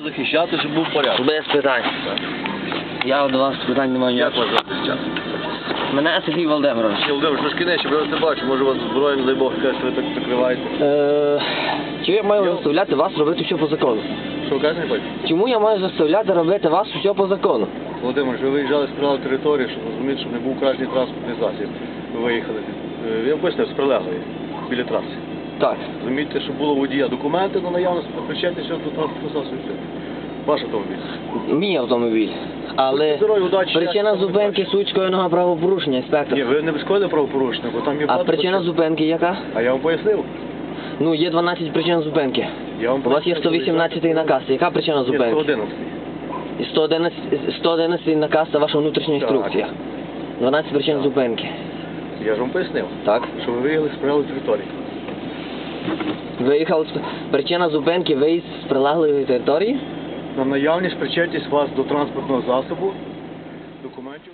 Захищати, щоб був порядок. Без питань. Я до вас питань не маю Як вас захищати? Мене Сергій Володимирович. Володимир, трошки нижче, бо я вас не бачу, може у вас зброя, не дай Бог, якась, ви так закриваєте. Е, чому я маю заставляти вас робити все по закону? Що ви кажете, не? Чому я маю заставляти робити вас все по закону? Володимир, ви виїжджали з прилеглої території, щоб розуміти, щоб не був кращий транспортний засіб. Ви виїхали. Е, Я з прилеглої, біля траси. Так. Розумієте, щоб було водія документи на наявність, причетність до транспортного засобу. і все. Ваш автомобіль. Мій автомобіль. Але здорові, удачі, причина щастя, зупинки суть скоєного правопорушення, інспектор. Ні, ви не скоїли правопорушення, бо там є А багато причина причин. зупинки яка? А я вам пояснив. Ну, є 12 причин зупинки. Я вам У вас є пояснив, 118 наказ. Яка причина Ні, зупинки? 111. І 111, 111 наказ це ваша внутрішня Так. інструкція. 12 причин зупинки. Я ж вам пояснив, Так? що ви виїхали з прилеглої території. Виїхав причина зупинки виїзд з прилеглої території. На наявність причетність вас до транспортного засобу, документів.